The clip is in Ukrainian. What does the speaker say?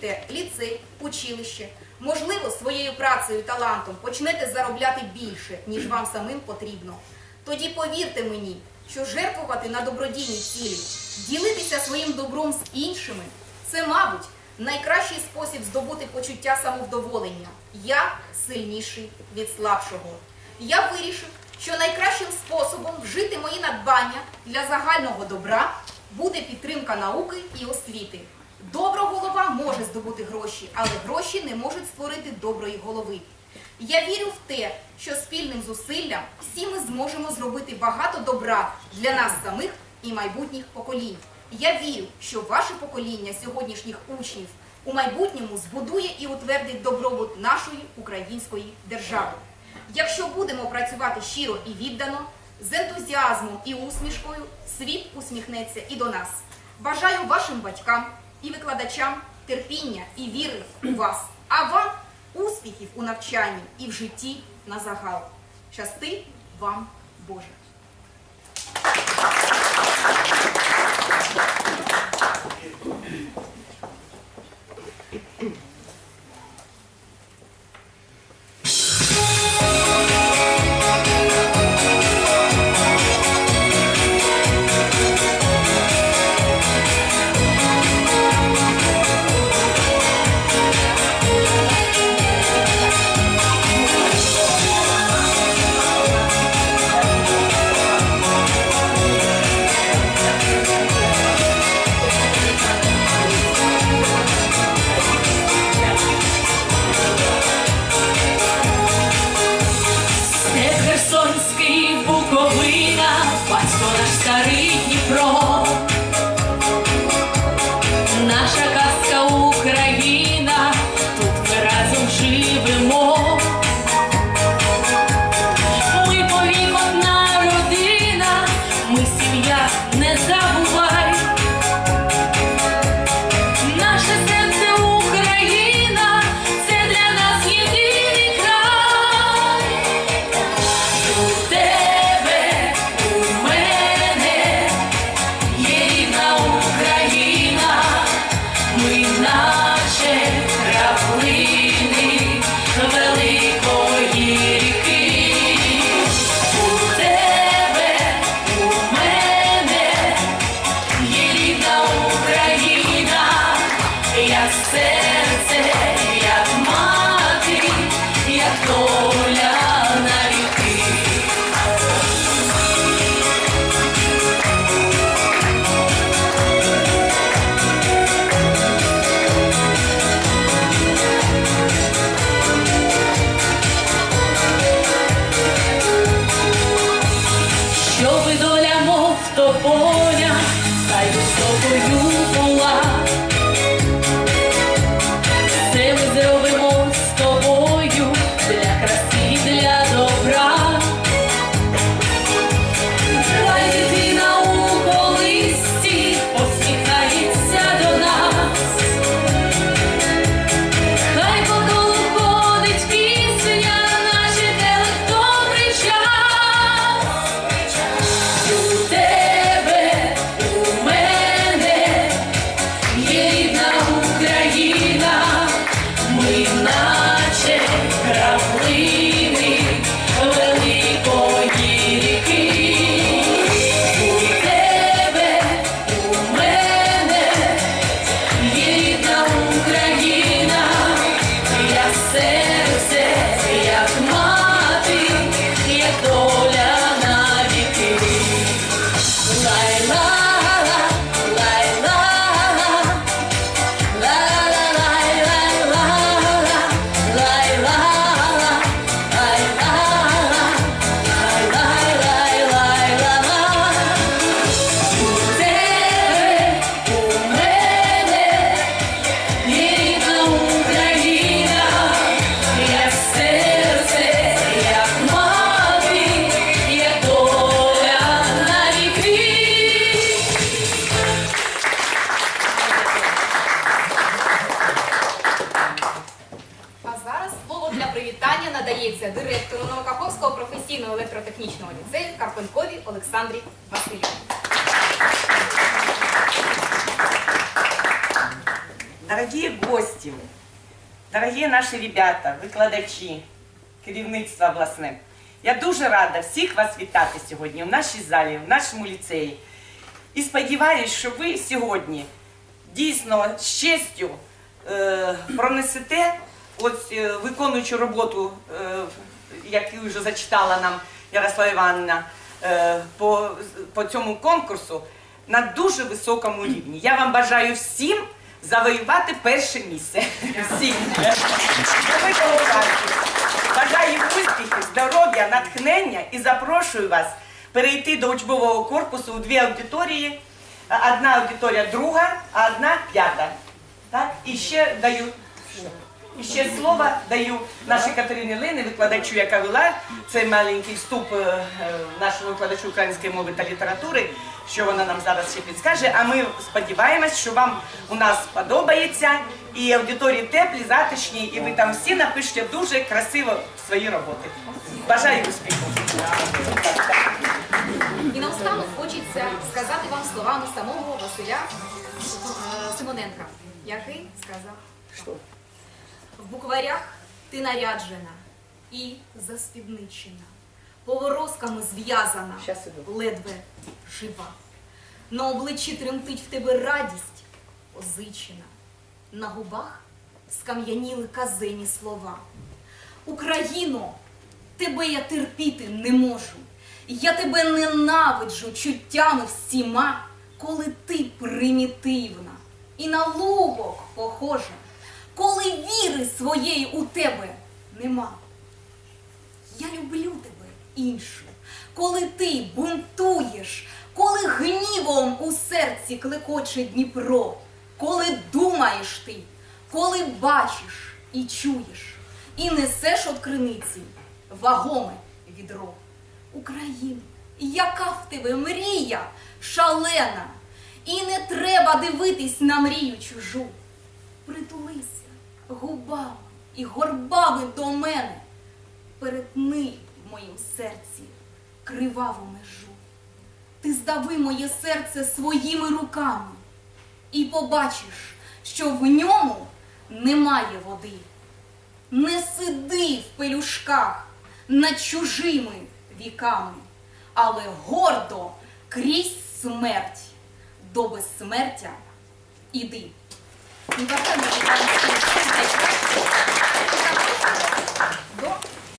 закінчите ліцей, училище, можливо, своєю працею і талантом почнете заробляти більше, ніж вам самим потрібно. Тоді повірте мені, що жертвувати на добродійні цілі, ділитися своїм добром з іншими це, мабуть, найкращий спосіб здобути почуття самовдоволення. Я сильніший від слабшого. Я вирішив, що найкращим способом вжити мої надбання для загального добра буде підтримка науки і освіти. Добра може здобути гроші, але гроші не можуть створити доброї голови. Я вірю в те, що спільним зусиллям всі ми зможемо зробити багато добра для нас самих і майбутніх поколінь. Я вірю, що ваше покоління сьогоднішніх учнів у майбутньому збудує і утвердить добробут нашої української держави. Якщо будемо працювати щиро і віддано, з ентузіазмом і усмішкою, світ усміхнеться і до нас. Бажаю вашим батькам і викладачам терпіння і віри у вас, а вам успіхів у навчанні і в житті на загал. Щасти вам, Боже! Й високою була. Олександрі Васильівні. дорогие гости, дорогі наші ребята, викладачі, керівництво обласне. Я дуже рада всіх вас вітати сьогодні в нашій залі, в нашому ліцеї. І сподіваюся, що ви сьогодні дійсно з честю е, пронесете, ось е, виконуючи роботу, е, яку вже зачитала нам Ярослава Івановна, по, по цьому конкурсу на дуже високому рівні. Я вам бажаю всім завоювати перше місце. Всім. Бажаю успіхів, здоров'я, натхнення і запрошую вас перейти до учбового корпусу у дві аудиторії. Одна аудиторія друга, а одна п'ята. Так? І ще даю. І ще слово даю нашій Катерині Лени, викладачу, яка вела цей маленький вступ е, е, нашого викладачу української мови та літератури, що вона нам зараз ще підскаже. А ми сподіваємось, що вам у нас подобається, і аудиторії теплі, затишні, і ви там всі напишете дуже красиво свої роботи. Бажаю успіху! І наостанок хочеться сказати вам словами самого Василя е, Симоненка, який сказав, Що? В букварях ти наряджена і заспідничена, поворозками зв'язана, ледве жива. На обличчі тремтить в тебе радість позичена, на губах скам'яніли казені слова. Україно, тебе я терпіти не можу. Я тебе ненавиджу чуттями всіма, коли ти примітивна і на лугок похожа, коли віри своєї у тебе нема. Я люблю тебе іншу, коли ти бунтуєш, коли гнівом у серці клекоче Дніпро, коли думаєш ти, коли бачиш і чуєш, і несеш от криниці вагоме відро. Україна, яка в тебе мрія шалена, і не треба дивитись на мрію чужу. Притулися губами і горбами до мене перетни в моїм серці криваву межу. Ти здави моє серце своїми руками і побачиш, що в ньому немає води. Не сиди в пелюшках над чужими віками, але гордо крізь смерть до безсмертя іди. І бажаю